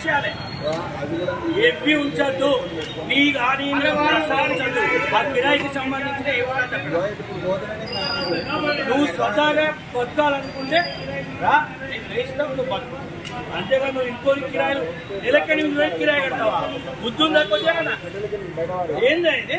తీసేయాలి ఎవ్వి ఉంచద్దు. నీ కానీ ప్రసాదించద్దు. ఆ కిరాయికి సంబంధించిన ఇవ్వాలి నువ్వు స్వతహాగా బతకాలనుకుంటే రా నేను వేస్తావు నువ్వు బతుకు. అంతేగా నువ్వు ఇంకోటి కిరాయిలు నెలకి ఎనిమిది వేలు కిరాయి కడతావా? బుద్ధి ఉందా కొంచెం ఏందా ఇది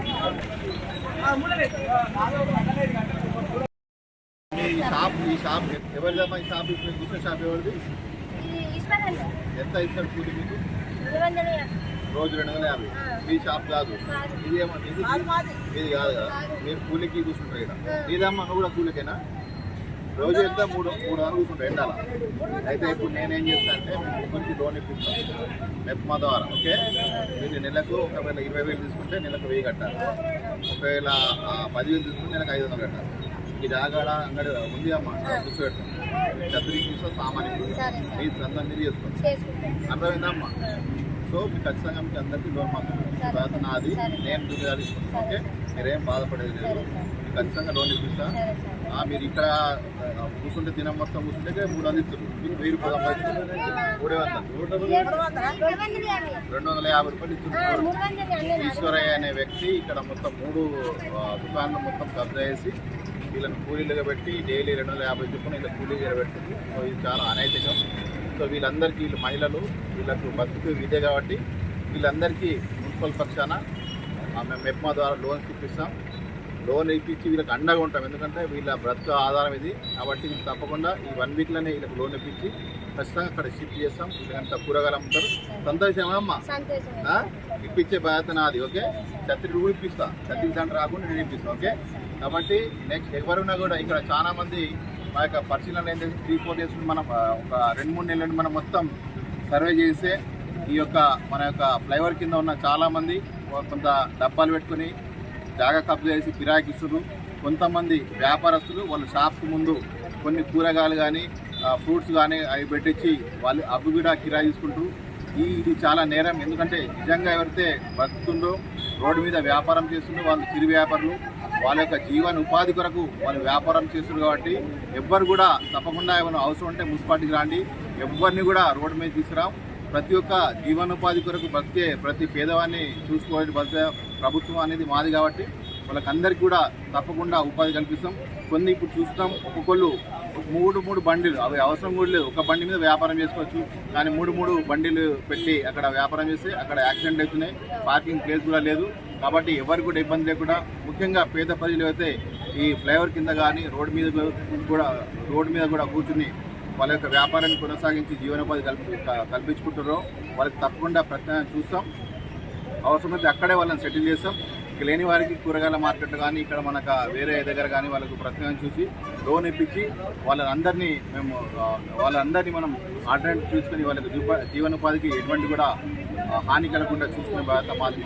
ఈ షాప్ ఈ షాప్ ఎవరిదమ్మా ఈ షాప్ ఇప్పుడు చూసిన షాప్ ఎవరిది? ఎంత ఇస్తారు కూలి మీకు. రోజు రెండు వందల యాభై. మీ షాప్ కాదు. ఇది ఏమో ఇది ఇది కాదు కదా? మీరు కూలికి కూర్చుంటారు ఇక్కడ. ఇదమ్మా నువ్వు కూడా కూలికేనా రోజు ఎంత మూడు మూడు వందలు కూర్చుంటారు ఎండాల అయితే ఇప్పుడు నేనేం చేస్తాను అంటే మీ ముగ్గురికి లోన్ ఇప్పిస్తాను మెప్మా ద్వారా ఓకే? మీరు నెలకు ఒకవేళ ఇరవై వేలు తీసుకుంటే నెలకు వెయ్యి కట్టాలి. ఒకవేళ పదివేలు తీసుకుంటే నెలకు ఐదు వందలు కట్టాలి. ఈ జాగాడ అంగడి ఉంది అమ్మ కూర్చోబెడతాం చతురికి తీసుకో సామాన్యం. మీ సొంతం మీరు చేసుకోండి అర్థమైందమ్మా సో మీకు ఖచ్చితంగా మీకు అందరికీ లోన్ మాత్రం నాది. నేను సరే, ఓకే. మీరేం బాధపడేది లేదు. ఖచ్చితంగా లోన్ ఇప్పిస్తా. మీరు ఇక్కడ కూర్చుంటే దినం మొత్తం కూర్చుంటే మూడు వందలు ఇస్తారు. మీకు వెయ్యి రూపాయలు మూడే వందలు. రెండు వందల యాభై. రూపాయలు ఇస్తున్నారు ఈశ్వరయ్య అనే వ్యక్తి ఇక్కడ మొత్తం మూడు దుకాణాలు మొత్తం కబ్జా చేసి వీళ్ళని కూలీలుగా పెట్టి డైలీ రెండు వందల యాభై చొప్పున ఇలా కూలీలుగా పెడుతుంది సో ఇది చాలా అనైతికం. సో వీళ్ళందరికీ వీళ్ళు మహిళలు వీళ్ళకు బతుకు విద్య కాబట్టి వీళ్ళందరికీ మున్సిపల్ పక్షాన మేము మెప్మా ద్వారా లోన్స్ ఇప్పిస్తాం. లోన్ ఇప్పించి వీళ్ళకి అండగా ఉంటాం. ఎందుకంటే వీళ్ళ బ్రతుకు ఆధారం ఇది. కాబట్టి వీళ్ళు తప్పకుండా ఈ వన్ వీక్లోనే వీళ్ళకి లోన్ ఇప్పించి ఖచ్చితంగా అక్కడ షిఫ్ట్ చేస్తాం. వీళ్ళంతా కూరగాయలు అమ్ముతారు. సంతోషమా అమ్మా? ఇప్పించే బాధ్యత నాది ఓకే? ఛత్రి కూడా ఇప్పిస్తా. ఛత్రి దాంట్లో రాకుండా నేను ఇప్పిస్తా ఓకే? కాబట్టి నెక్స్ట్ ఎవరున్నా కూడా ఇక్కడ చాలా మంది మా యొక్క పరిశీలన ఏంటంటే త్రీ ఫోర్ డేస్ మనం ఒక రెండు మూడు నెలలు మనం మొత్తం సర్వే చేస్తే ఈ యొక్క మన యొక్క ఫ్లైఓవర్ కింద ఉన్న చాలా మంది కొంత డబ్బాలు పెట్టుకుని జాగా కబ్జా చేసి కిరాకిస్తున్నారు కొంతమంది వ్యాపారస్తులు వాళ్ళ షాప్కి ముందు కొన్ని కూరగాయలు కానీ ఫ్రూట్స్ కానీ అవి పెట్టించి వాళ్ళు అవి కూడా కిరాయి తీసుకుంటారు ఈ ఇది చాలా నేరం. ఎందుకంటే నిజంగా ఎవరైతే బతుకుతుందో రోడ్డు మీద వ్యాపారం చేస్తుండో వాళ్ళు చిరు వ్యాపారులు వాళ్ళ యొక్క జీవన ఉపాధి కొరకు వాళ్ళు వ్యాపారం చేస్తున్నారు కాబట్టి ఎవ్వరు కూడా తప్పకుండా ఏమైనా అవసరం ఉంటే మున్సిపాలిటీకి రాండి. ఎవరిని కూడా రోడ్డు మీద తీసుకురాం ప్రతి ఒక్క జీవనోపాధి కొరకు బతికే ప్రతి పేదవాన్ని చూసుకోవాలి బతికే ప్రభుత్వం అనేది మాది కాబట్టి వాళ్ళకందరికీ కూడా తప్పకుండా ఉపాధి కల్పిస్తాం. కొన్ని ఇప్పుడు చూస్తాం ఒక్కొక్కళ్ళు మూడు మూడు బండిలు అవి అవసరం కూడా లేదు. ఒక బండి మీద వ్యాపారం చేసుకోవచ్చు కానీ మూడు మూడు బండిలు పెట్టి అక్కడ వ్యాపారం చేస్తే అక్కడ యాక్సిడెంట్ అవుతున్నాయి పార్కింగ్ ప్లేస్ కూడా లేదు. కాబట్టి ఎవరికి కూడా ఇబ్బంది లేకుండా ముఖ్యంగా పేద ప్రజలు అయితే ఈ ఫ్లైఓవర్ కింద కానీ రోడ్డు మీద కూడా రోడ్డు మీద కూడా కూర్చుని వాళ్ళ యొక్క వ్యాపారాన్ని కొనసాగించి జీవనోపాధి కల్పి క- కల్పించుకుంటారో వాళ్ళకి తప్పకుండా ప్రత్యేకంగా చూస్తాం. అవసరమైతే అక్కడే వాళ్ళని సెటిల్ చేస్తాం. ఇక లేని వారికి కూరగాయల మార్కెట్ కానీ ఇక్కడ మనకు వేరే దగ్గర కానీ వాళ్ళకు ప్రత్యేకంగా చూసి లోన్ ఇప్పించి వాళ్ళందరినీ మేము వాళ్ళందరినీ మనం ఆల్టర్నేట్ చూసుకొని వాళ్ళకి జీవనోపాధికి ఎటువంటి కూడా హాని కలగకుండా చూసుకునే బాధ్యత మాది.